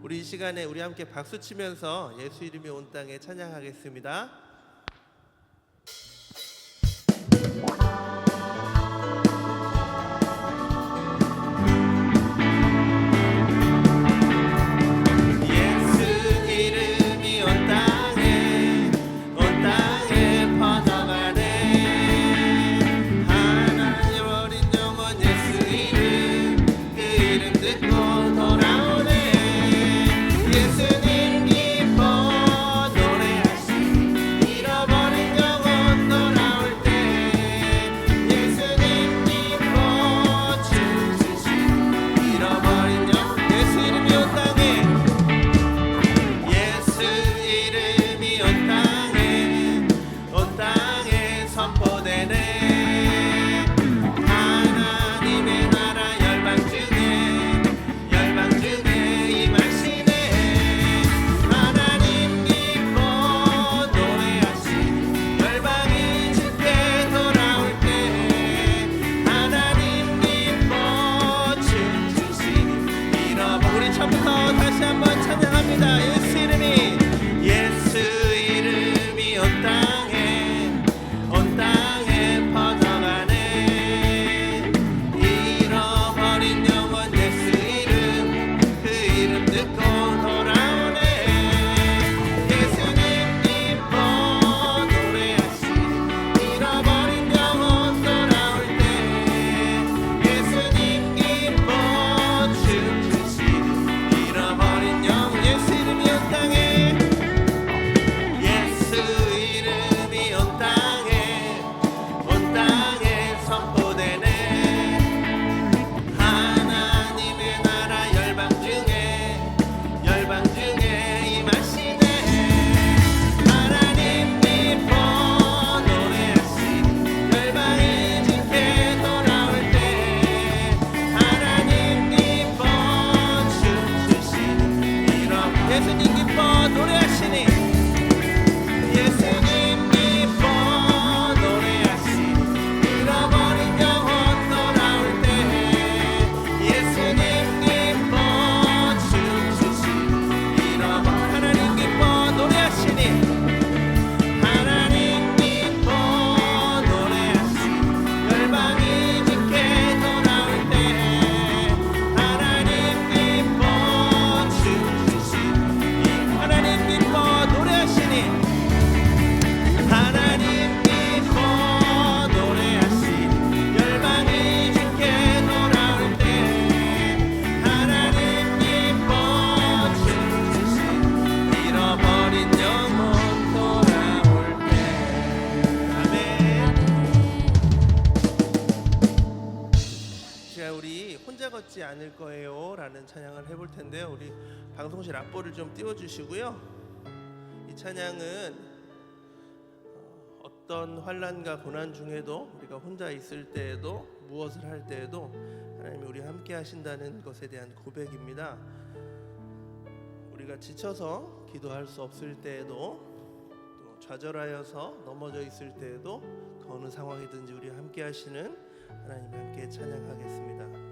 우리 이 시간에 우리 함께 박수 치면서 예수 이름이 온 땅에 찬양하겠습니다. life 찾아 걷지 않을 거예요 라는 찬양을 해볼 텐데요. 우리 방송실 앞볼을 좀 띄워주시고요. 이 찬양은 어, 어떤 환란과 고난 중에도 우리가 혼자 있을 때에도 무엇을 할 때에도 하나님이 우리 함께 하신다는 것에 대한 고백입니다. 우리가 지쳐서 기도할 수 없을 때에도 또 좌절하여서 넘어져 있을 때에도 그 어느 상황이든지 우리 함께 하시는 하나님 함께 찬양하겠습니다.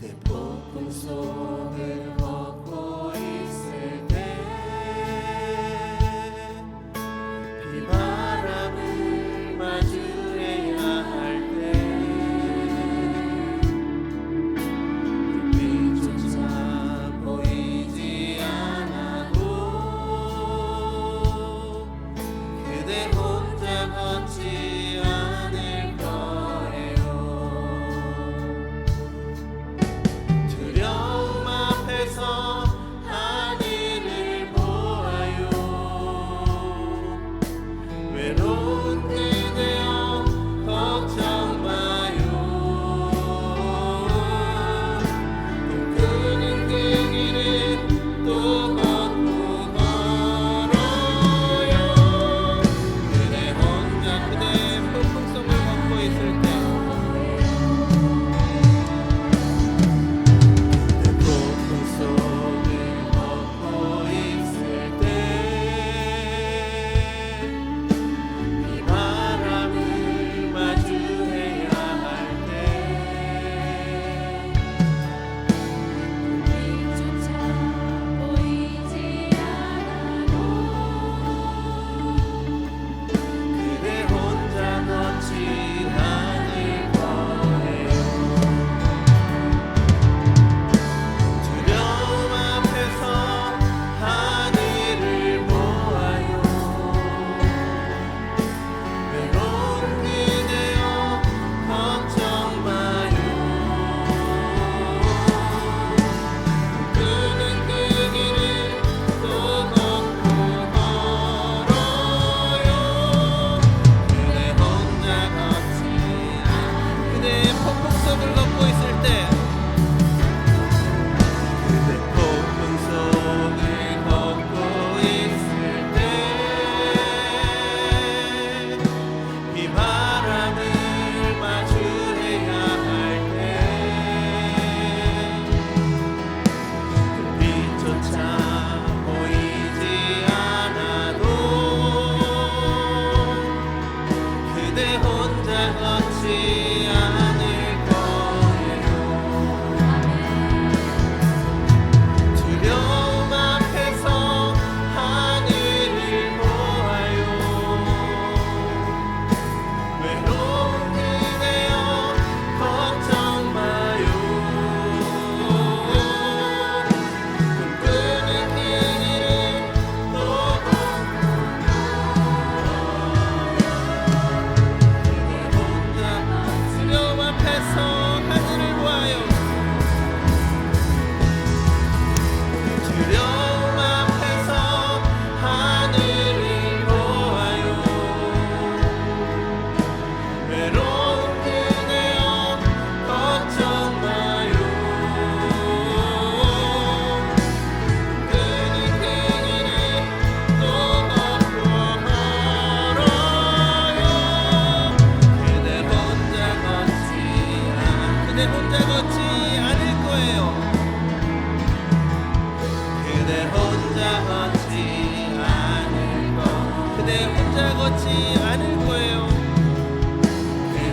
ти поблизу.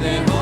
and